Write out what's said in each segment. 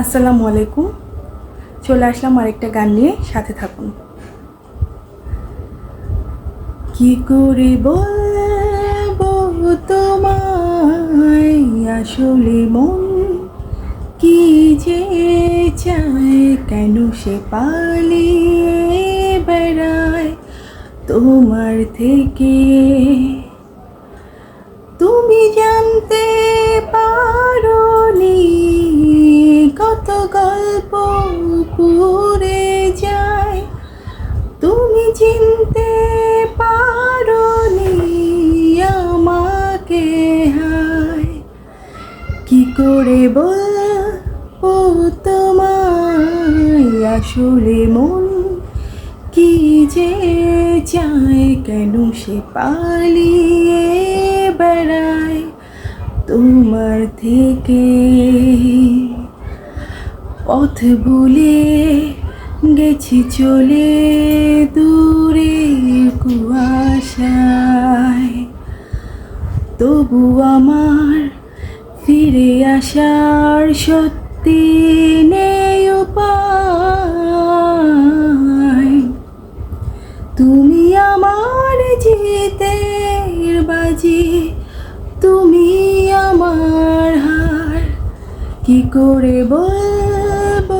আসসালামু আলাইকুম। চলে আসলাম আরেকটা গান নিয়ে, সাথে থাকুন। কি করে বলব তোমায়? আসলে মন কি যে চায়, কেন সে পালিয়ে বেড়ায়? তোমার থেকে হায়, কি করে বলব তোমায়? আসলে মন কি যে চায়, কেন সে পালিয়ে বেড়ায় তোমার থেকে? পথ ভুলে গেছি চলে দূরে কুয়াশায়। তবু আমার ফিরে আসার সত্যি নেই উপায়। তুমি আমার জিতের বাজি, তুমি আমার হার। কি করে বলব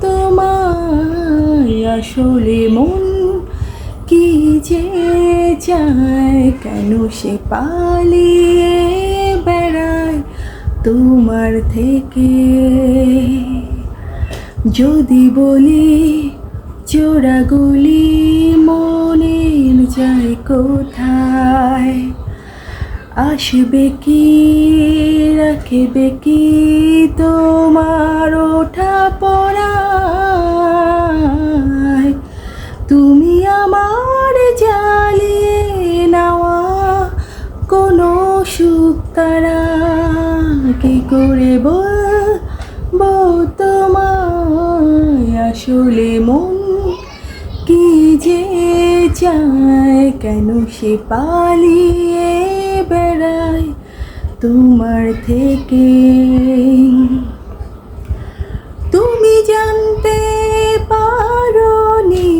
তোমায়? আসলে মন কি যে চায়, কেন সে পালিয়ে বেড়ায় তোমার থেকে? যদি বলি চোরাগুলি মনের যায় কোথায়, আসবে কি, রাখবে কি তোমার ওঠা পড়ায় তারা কি করে বলব তোমায়? আসলে মন কি যে চায়, কেন সে পালিয়ে বেড়ায় তোমার থেকে? তুমি জানতে পারোনি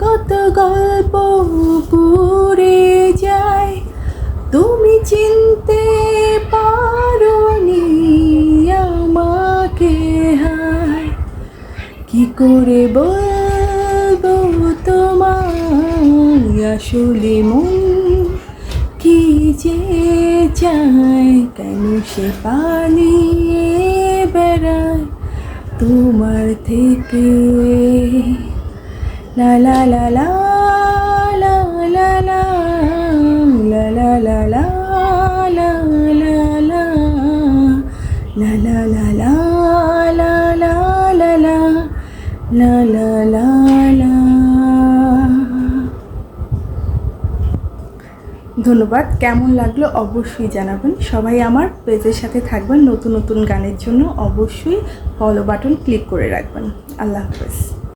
কত গল্প কি করে বলব তোমায় আসলে মন কি যে চায় কেন সে পালিয়ে বেড়ায় তোমার থেকে লা লা লা লা লা লা লা লা লা লা লা লা লা লা লা লা লা লা লা লা লা লা লা। ধন্যবাদ, কেমন লাগল অবশ্যই জানাবেন। সবাই আমার পেজের সাথে থাকবেন, নতুন নতুন গানের জন্য অবশ্যই ফলো বাটন ক্লিক করে রাখবেন। আল্লাহ হাফেজ।